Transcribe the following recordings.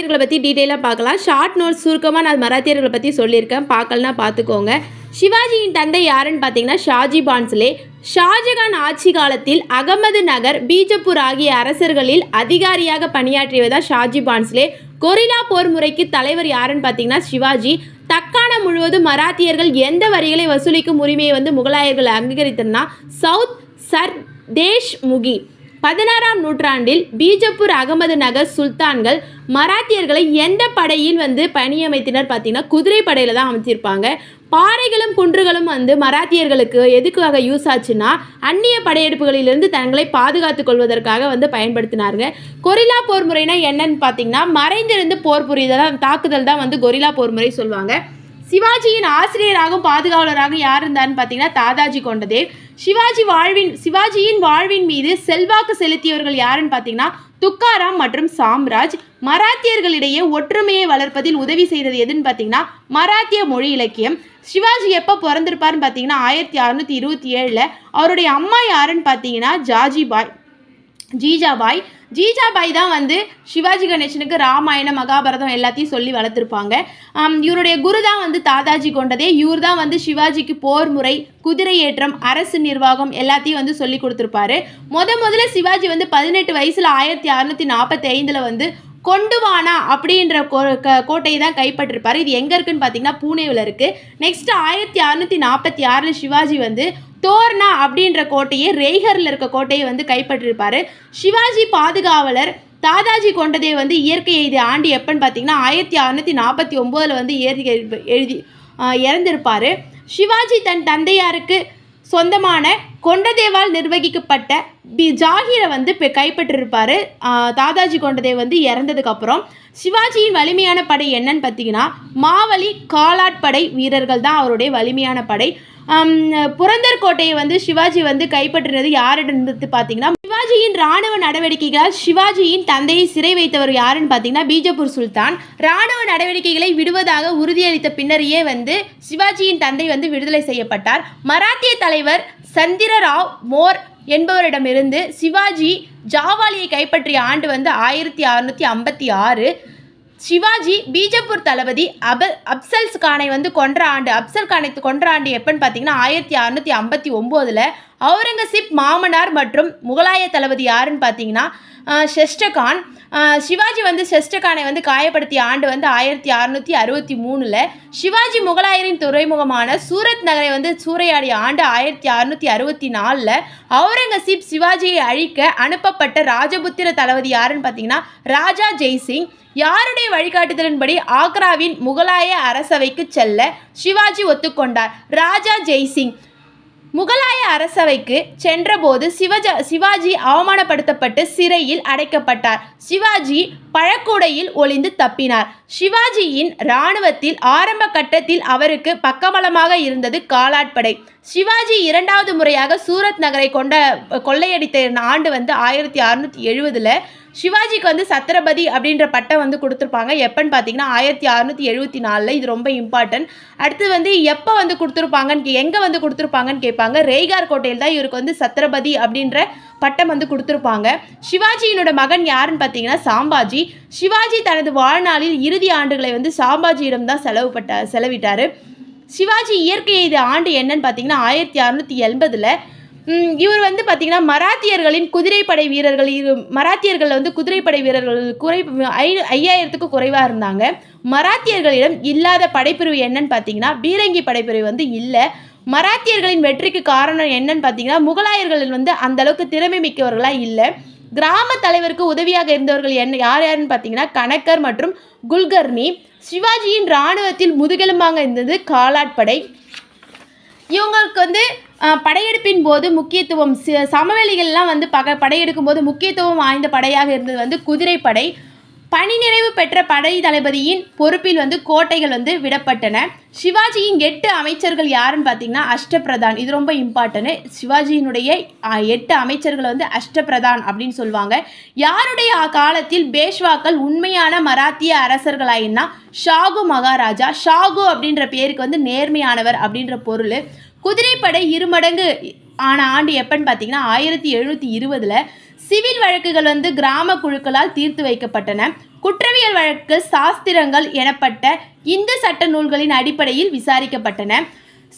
மராத்தியர்களை பற்றி டீட்டெயிலாக பார்க்கலாம். ஷார்ட் நோட்ஸ் சுருக்கமாக நான் மராத்தியர்களை பற்றி சொல்லியிருக்கேன். பார்க்கலனா பார்த்துக்கோங்க. சிவாஜியின் தந்தை யாருன்னு பார்த்தீங்கன்னா ஷாஜி பான்ஸ்லே ஷாஜகான் ஆட்சி காலத்தில் அகமது நகர் பீஜப்பூர் ஆகிய அரசர்களில் அதிகாரியாக பணியாற்றியவர் ஷாஜி பான்ஸ்லே கொரில்லா போர் முறைக்கு தலைவர் யாருன்னு பார்த்தீங்கன்னா சிவாஜி. தக்காணம் முழுவதும் மராத்தியர்கள் எந்த வரிகளை வசூலிக்கும் உரிமையை வந்து முகலாயர்கள் அங்கீகரித்தனா சவுத் சர் தேஷ் முகி பதினாறாம் நூற்றாண்டில் பீஜப்பூர் அகமது நகர் சுல்தான்கள் மராத்தியர்களை எந்த படையில் வந்து பணியமைத்தினர் பார்த்தீங்கன்னா குதிரை படையில் தான் அமைச்சிருப்பாங்க. பாறைகளும் குன்றுகளும் வந்து மராத்தியர்களுக்கு எதுக்காக யூஸ் ஆச்சுன்னா அந்நிய படையெடுப்புகளிலிருந்து தங்களை பாதுகாத்துக் கொள்வதற்காக வந்து பயன்படுத்தினாருங்க. கொரில்லா போர் முறைனா என்னன்னு பார்த்தீங்கன்னா மறைந்திருந்து போர் புரிதல் தாக்குதல் தான் வந்து கொரில்லா போர் முறை சொல்லுவாங்க. சிவாஜியின் ஆசிரியராகவும் பாதுகாவலராகவும் யார் இருந்தார்னு பார்த்தீங்கன்னா தாதாஜி கொண்டதேவ். சிவாஜி வாழ்வின் சிவாஜியின் வாழ்வின் மீது செல்வாக்கு செலுத்தியவர்கள் யாருன்னு பார்த்தீங்கன்னா துக்காராம் மற்றும் சாம்ராஜ். மராத்தியர்களிடையே ஒற்றுமையை வளர்ப்பதில் உதவி செய்தது எதுன்னு பார்த்தீங்கன்னா மராத்திய மொழி இலக்கியம். சிவாஜி எப்போ பிறந்திருப்பார்னு பார்த்தீங்கன்னா ஆயிரத்தி அறுநூற்றி இருபத்தி ஏழில். அவருடைய அம்மா யாருன்னு பார்த்தீங்கன்னா ஜாஜிபாய். ஜீஜாபாய். ஜீஜாபாய் தான் வந்து சிவாஜி கணேசனுக்கு ராமாயணம் மகாபாரதம் எல்லாத்தையும் சொல்லி வளர்த்துருப்பாங்க. இவருடைய குரு தான் வந்து தாதாஜி கொண்டதே. இவர் தான் வந்து சிவாஜிக்கு போர் முறை குதிரை ஏற்றம் அரசு நிர்வாகம் எல்லாத்தையும் வந்து சொல்லி கொடுத்துருப்பாரு. முத முதல்ல சிவாஜி வந்து பதினெட்டு வயசில் ஆயிரத்தி அறநூற்றி நாற்பத்தி ஐந்தில் வந்து கொண்டுவானா அப்படின்ற கோ க கோட்டையை தான் கைப்பற்றிருப்பார். இது எங்கே இருக்குன்னு பார்த்தீங்கன்னா பூனேவில் இருக்குது நெக்ஸ்ட் ஆயிரத்தி அறநூற்றி நாற்பத்தி ஆறில் சிவாஜி வந்து தோர்னா அப்படின்ற கோட்டையை ரெய்கரில் இருக்க கோட்டையை வந்து கைப்பற்றிருப்பார். சிவாஜி பாதுகாவலர் தாதாஜி கொண்டதே வந்து இயற்கை எய்தி ஆண்டு எப்பன்னு பார்த்தீங்கன்னா ஆயிரத்தி அறநூற்றி நாற்பத்தி ஒம்போதில் வந்து எழுதி எழுதி இறந்திருப்பார். சிவாஜி தன் தந்தையாருக்கு சொந்தமான கொண்டதேவால் நிர்வகிக்கப்பட்ட பி ஜாகிரை வந்து இப்போ கைப்பற்றிருப்பார். தாதாஜி கொண்டதேவ் வந்து இறந்ததுக்கப்புறம் சிவாஜியின் வலிமையான படை என்னன்னு பார்த்தீங்கன்னா மாவலி காலாட் படை வீரர்கள் தான் அவருடைய வலிமையான படை. புரந்தர் கோட்டையை வந்து சிவாஜி வந்து கைப்பற்றினது யாரிடம் பார்த்தீங்கன்னா சிவாஜியின் ராணுவ நடவடிக்கைகளால் சிவாஜியின் தந்தையை சிறை வைத்தவர் யாருன்னு பார்த்தீங்கன்னா பீஜப்பூர் சுல்தான். ராணுவ நடவடிக்கைகளை விடுவதாக உறுதியளித்த பின்னரையே வந்து சிவாஜியின் தந்தை வந்து விடுதலை செய்யப்பட்டார். மராத்திய தலைவர் சந்திரராவ் மோர் என்பவரிடமிருந்து சிவாஜி ஜாவாலியை கைப்பற்றிய ஆண்டு வந்து ஆயிரத்தி அறுநூற்றி ஐம்பத்தி ஆறு. சிவாஜி பீஜப்பூர் தளபதி அப அப்சல்ஸ் கானை வந்து கொன்ற ஆண்டு அப்சல் கானை கொன்ற ஆண்டு எப்பன்னு பார்த்தீங்கன்னா ஆயிரத்தி அறுநூத்தி ஐம்பத்தி ஒம்போதில் அவுரங்கசீப் மாமனார் மற்றும் முகலாய தளபதி யாருன்னு பார்த்தீங்கன்னா ஷெஸ்டகான் சிவாஜி வந்து ஷெஸ்டகானை வந்து காயப்படுத்திய ஆண்டு வந்து ஆயிரத்தி அறுநூற்றி அறுபத்தி மூணில் சிவாஜி முகலாயரின் துறைமுகமான சூரத் நகரை வந்து சூறையாடிய ஆண்டு ஆயிரத்தி அறுநூற்றி அறுபத்தி நாலில் அவுரங்கசீப் சிவாஜியை அழிக்க அனுப்பப்பட்ட ராஜபுத்திர தளபதி யாருன்னு பார்த்தீங்கன்னா ராஜா ஜெய்சிங். யாருடைய வழிகாட்டுதலின்படி ஆக்ராவின் முகலாய அரசவைக்கு செல்ல சிவாஜி ஒத்துக்கொண்டார். ராஜா ஜெய்சிங். முகலாய அரசவைக்கு சென்றபோது சிவஜா சிவாஜி அவமானப்படுத்தப்பட்டு சிறையில் அடைக்கப்பட்டார். சிவாஜி பழக்கூடையில் ஒளிந்து தப்பினார். சிவாஜியின் இராணுவத்தில் ஆரம்ப கட்டத்தில் அவருக்கு பக்கபலமாக இருந்தது காலாட்படை. சிவாஜி இரண்டாவது முறையாக சூரத் நகரை கொண்ட கொள்ளையடித்த ஆண்டு வந்து ஆயிரத்தி அறுநூற்றி எழுபதில் சிவாஜிக்கு வந்து சத்ரபதி அப்படின்ற பட்டம் வந்து கொடுத்துருப்பாங்க. எப்போன்னு பார்த்தீங்கன்னா ஆயிரத்தி அறுநூற்றி எழுபத்தி நாலில் இது ரொம்ப இம்பார்ட்டன்ட் அடுத்து வந்து எப்போ வந்து கொடுத்துருப்பாங்கன்னு கே எங்கே வந்து கொடுத்துருப்பாங்கன்னு கேட்பாங்க. ரேகார் கோட்டையில் தான் இவருக்கு வந்து சத்ரபதி அப்படின்ற பட்டம் வந்து கொடுத்துருப்பாங்க. சிவாஜியினோட மகன் யாருன்னு பார்த்தீங்கன்னா சாம்பாஜி. சிவாஜி தனது வாழ்நாளில் இறுதி ஆண்டுகளை வந்து சாம்பாஜியிடம் தான் செலவுப்பட்ட செலவிட்டார். சிவாஜி இயற்கை இது ஆண்டு என்னன்னு பார்த்தீங்கன்னா ஆயிரத்தி அறுநூற்றி எண்பதில் இவர் வந்து பார்த்தீங்கன்னா மராத்தியர்களின் குதிரைப்படை வீரர்கள். இரு மராத்தியர்கள் வந்து குதிரைப்படை வீரர்கள் குறை ஐ ஐயாயிரத்துக்கு குறைவாக இருந்தாங்க. மராத்தியர்களிடம் இல்லாத படைப்பிரிவு என்னன்னு பார்த்தீங்கன்னா பீரங்கி படைப்பிரிவு வந்து இல்லை. மராத்தியர்களின் வெற்றிக்கு காரணம் என்னன்னு பார்த்தீங்கன்னா முகலாயர்கள் வந்து அந்த அளவுக்கு திறமை மிக்கவர்களாக இல்லை. கிராம தலைவருக்கு உதவியாக இருந்தவர்கள் என்ன யார் யாருன்னு பார்த்தீங்கன்னா கணக்கர் மற்றும் குல்கர்னி. சிவாஜியின் இராணுவத்தில் முதுகெலும்பாக இருந்தது காலாட்படை. இவங்களுக்கு வந்து படையெடுப்பின் போது முக்கியத்துவம் சமவெளிகள்லாம் வந்து பக படையெடுக்கும் போது முக்கியத்துவம் வாய்ந்த படையாக இருந்தது வந்து குதிரைப்படை. பணி நிறைவு பெற்ற படை தளபதியின் பொறுப்பில் வந்து கோட்டைகள் வந்து விடப்பட்டன. சிவாஜியின் எட்டு அமைச்சர்கள் யாருன்னு பார்த்தீங்கன்னா அஷ்டபிரதான். இது ரொம்ப இம்பார்ட்டன்ட் சிவாஜியினுடைய எட்டு அமைச்சர்கள் வந்து அஷ்டபிரதான் அப்படின்னு சொல்லுவாங்க. யாருடைய காலத்தில் பேஷ்வாக்கள் உண்மையான மராத்திய அரசர்களாயின்னா ஷாகு மகாராஜா. ஷாகு அப்படின்ற பேருக்கு வந்து நேர்மையானவர் அப்படின்ற பொருள். குதிரைப்படை இருமடங்கு ஆன ஆண்டு எப்பன்னு பார்த்தீங்கன்னா ஆயிரத்தி எழுநூற்றி இருபதில் சிவில் வழக்குகள் வந்து கிராம குழுக்களால் தீர்த்து வைக்கப்பட்டன. குற்றவியல் வழக்கு சாஸ்திரங்கள் எனப்பட்ட இந்து சட்ட நூல்களின் அடிப்படையில் விசாரிக்கப்பட்டன.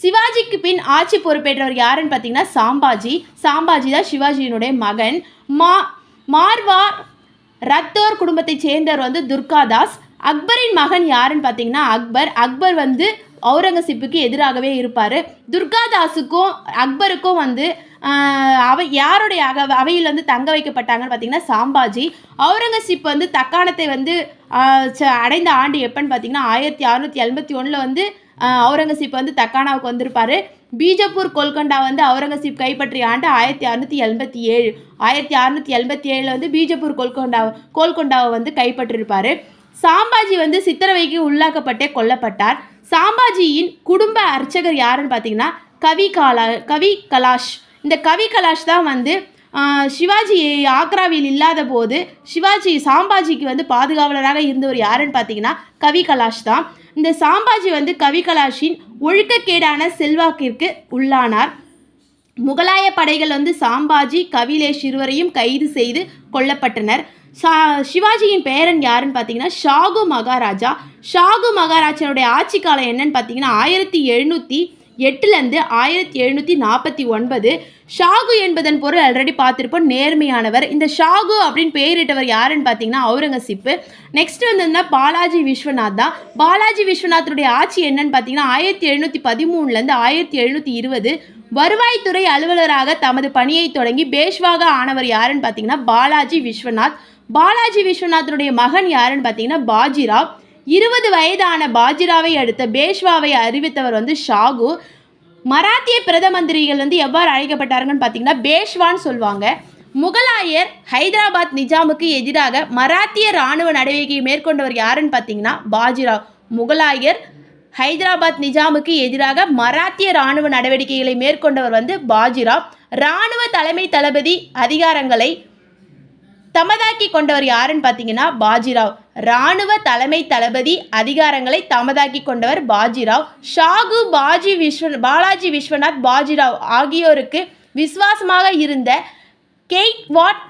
சிவாஜிக்கு பின் ஆட்சி பொறுப்பேற்றவர் யாருன்னு பார்த்தீங்கன்னா சாம்பாஜி. சாம்பாஜி தான் சிவாஜியினுடைய மகன். மா மார்வா ரத்தோர் குடும்பத்தைச் சேர்ந்தவர் வந்து துர்காதாஸ். அக்பரின் மகன் யாருன்னு பார்த்தீங்கன்னா அக்பர். அக்பர் வந்து அவுரங்கசீப்புக்கு எதிராகவே இருப்பார். துர்காதாஸுக்கும் அக்பருக்கும் வந்து அவை யாருடைய அக அவையில் வந்து தங்க வைக்கப்பட்டாங்கன்னு பார்த்தீங்கன்னா சாம்பாஜி. அவுரங்கசீப் வந்து தக்காணத்தை வந்து ச- அடைந்த ஆண்டு எப்பன்னு பார்த்தீங்கன்னா ஆயிரத்தி அறுநூத்தி எண்பத்தி ஒன்றில் வந்து அவுரங்கசீப் வந்து தக்கானாவுக்கு வந்திருப்பார். பீஜப்பூர் கொல்கண்டா வந்து அவுரங்கசீப் கைப்பற்றிய ஆண்டு ஆயிரத்தி அறுநூத்தி எண்பத்தி ஏழு. ஆயிரத்தி அறுநூத்தி எண்பத்தி ஏழில் வந்து பீஜப்பூர் கொல்கொண்டா கோல்கொண்டாவை வந்து கைப்பற்றிருப்பார். சாம்பாஜி வந்து சித்திரவைக்கு உள்ளாக்கப்பட்டே கொல்லப்பட்டார். சாம்பாஜியின் குடும்ப அர்ச்சகர் யாருன்னு பார்த்தீங்கன்னா கவி காலா கவி கலாஷ். இந்த கவி கலாஷ் தான் வந்து சிவாஜி ஆக்ராவில் இல்லாத போது சிவாஜி சாம்பாஜிக்கு வந்து பாதுகாவலராக இருந்தவர் யாருன்னு பார்த்தீங்கன்னா கவி கலாஷ் தான். இந்த சாம்பாஜி வந்து கவி கலாஷின் ஒழுக்கக்கேடான செல்வாக்கிற்கு உள்ளானார். முகலாய படைகள் வந்து சாம்பாஜி கவிலேஷ் இருவரையும் கைது செய்து கொல்லப்பட்டனர். சா சிவாஜியின் பேரன் யாருன்னு பார்த்தீங்கன்னா ஷாகு மகாராஜா. ஷாகு மகாராஜனுடைய ஆட்சி காலம் என்னன்னு பார்த்தீங்கன்னா ஆயிரத்தி எழுநூற்றி எட்டுலேருந்து ஆயிரத்தி எழுநூற்றி நாற்பத்தி ஒன்பது. ஷாகு என்பதன் பொருள் ஆல்ரெடி பார்த்துருப்போம் நேர்மையானவர். இந்த ஷாகு அப்படின்னு பெயரிட்டவர் யாருன்னு பார்த்தீங்கன்னா அவுரங்கசீப்பு. நெக்ஸ்ட் வந்ததுன்னா பாலாஜி விஸ்வநாத் தான். பாலாஜி விஸ்வநாத்தனுடைய ஆட்சி என்னன்னு பார்த்தீங்கன்னா ஆயிரத்தி எழுநூற்றி பதிமூணுலேருந்து ஆயிரத்தி எழுநூற்றி இருபது. வருவாய்த்துறை அலுவலராக தமது பணியை தொடங்கி பேஷ்வாக ஆனவர் யாருன்னு பார்த்தீங்கன்னா பாலாஜி விஸ்வநாத். பாலாஜி விஸ்வநாதனுடைய மகன் யாருன்னு பார்த்தீங்கன்னா பாஜிராவ் இருபது வயதான பாஜிராவை அடுத்த பேஷ்வாவை அறிவித்தவர் வந்து ஷாகு. மராத்திய பிரதம மந்திரிகள் வந்து எவ்வாறு அழைக்கப்பட்டாருங்கன்னு பார்த்தீங்கன்னா பேஷ்வான்னு சொல்லுவாங்க. முகலாயர் ஹைதராபாத் நிஜாமுக்கு எதிராக மராத்திய இராணுவ நடவடிக்கையை மேற்கொண்டவர் யாருன்னு பார்த்தீங்கன்னா பாஜிராவ் முகலாயர் ஹைதராபாத் நிஜாமுக்கு எதிராக மராத்திய இராணுவ நடவடிக்கைகளை மேற்கொண்டவர் வந்து பாஜிராவ் இராணுவ தலைமை தளபதி அதிகாரங்களை தமதாக்கி கொண்டவர் யாருன்னு பார்த்தீங்கன்னா பாஜிராவ். ராணுவ தலைமை தளபதி அதிகாரங்களை தமதாக்கி கொண்டவர் பாஜிராவ். ஷாகு பாஜி விஸ்வ பாலாஜி விஸ்வநாத் பாஜிராவ் ஆகியோருக்கு விசுவாசமாக இருந்த கெய்ட்வாட்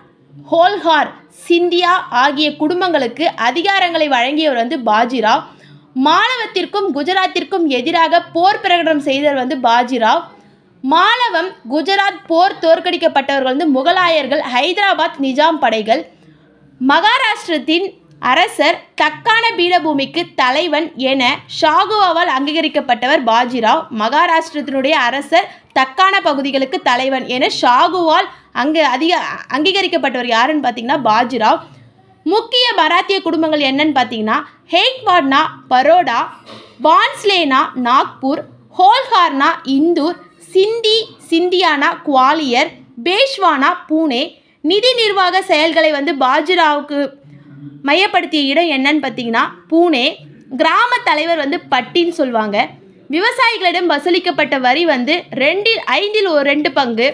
ஹோல்ஹார் சிந்தியா ஆகிய குடும்பங்களுக்கு அதிகாரங்களை வழங்கியவர் வந்து பாஜிராவ். மாணவத்திற்கும் குஜராத்திற்கும் எதிராக போர் பிரகடனம் செய்தவர் வந்து பாஜிராவ். மாலவம் குஜராத் போர் தோற்கடிக்கப்பட்டவர்கள் வந்து முகலாயர்கள் ஹைதராபாத் நிஜாம் படைகள். மகாராஷ்டிரத்தின் அரசர் தக்கான பீடபூமிக்கு தலைவன் என ஷாகுவாவால் அங்கீகரிக்கப்பட்டவர் பாஜிராவ். மகாராஷ்டிரத்தினுடைய அரசர் தக்கான பகுதிகளுக்கு தலைவன் என ஷாகுவால் அங்கு அதிக அங்கீகரிக்கப்பட்டவர் யாருன்னு பார்த்தீங்கன்னா பாஜிராவ். முக்கிய மராத்திய குடும்பங்கள் என்னன்னு பார்த்தீங்கன்னா ஹேக்வாட்னா பரோடா பான்ஸ்லேனா நாக்பூர் ஹோல்ஹார்னா இந்தூர் சிந்தி சிந்தியானா குவாலியர் பேஷ்வானா பூனே. நிதி நிர்வாக செயல்களை வந்து பாஜிராவுக்கு மையப்படுத்திய இடம் என்னன்னு பார்த்தீங்கன்னா பூனே. கிராம தலைவர் வந்து பட்டின்னு சொல்லுவாங்க. விவசாயிகளிடம் வசூலிக்கப்பட்ட வரி வந்து ரெண்டில் ஐந்தில் ஒரு ரெண்டு பங்கு.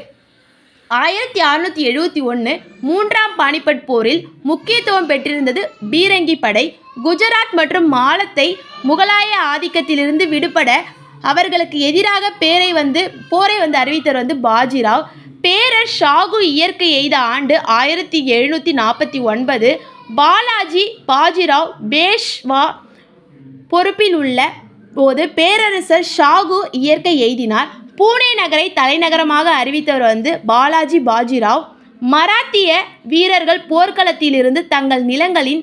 ஆயிரத்தி அறுநூற்றி எழுபத்தி ஒன்று மூன்றாம் பானிபட் போரில் முக்கியத்துவம் பெற்றிருந்தது பீரங்கி படை. குஜராத் மற்றும் மாலத்தை முகலாய ஆதிக்கத்திலிருந்து விடுபட அவர்களுக்கு எதிராக பேரை வந்து போரை வந்து அறிவித்தவர் வந்து பாஜிராவ். பேரர் ஷாகு இயற்கை எய்த ஆண்டு ஆயிரத்தி எழுநூற்றி நாற்பத்தி ஒன்பது பாலாஜி பாஜிராவ் பேஷ்வா பொறுப்பில் உள்ள போது பேரரசர் ஷாகு இயற்கை எய்தினார். பூனே நகரை தலைநகரமாக அறிவித்தவர் வந்து பாலாஜி பாஜிராவ். மராத்திய வீரர்கள் போர்க்களத்திலிருந்து தங்கள் நிலங்களின்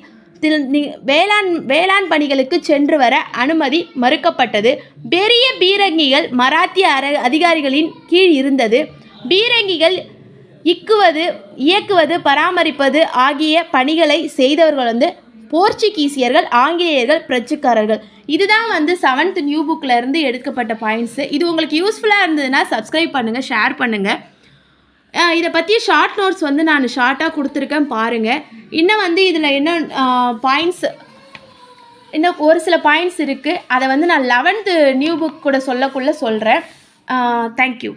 வேளாண் வேளாண் பணிகளுக்கு சென்று வர அனுமதி மறுக்கப்பட்டது. பெரிய பீரங்கிகள் மராத்திய அர அதிகாரிகளின் கீழ் இருந்தது. பீரங்கிகள் இக்குவது இயக்குவது பராமரிப்பது ஆகிய பணிகளை செய்தவர்கள் வந்து போர்ச்சுகீசியர்கள் ஆங்கிலேயர்கள் பிரச்சுக்காரர்கள். இதுதான் வந்து செவன்த் நியூ புக்கில் இருந்து எடுக்கப்பட்ட பாயிண்ட்ஸு இது உங்களுக்கு யூஸ்ஃபுல்லாக இருந்ததுன்னா சப்ஸ்கிரைப் பண்ணுங்கள் ஷேர் பண்ணுங்கள் இதை பற்றி ஷார்ட் நோட்ஸ் வந்து நான் ஷார்ட்டாக கொடுத்துருக்கேன் பாருங்கள் இன்னும் வந்து இதில் என்ன பாயிண்ட்ஸ் இன்னும் ஒரு சில பாயிண்ட்ஸ் இருக்குது அதை வந்து நான் லெவன்த்து நியூ புக் கூட சொல்லக்குள்ளே சொல்கிறேன் தேங்க்யூ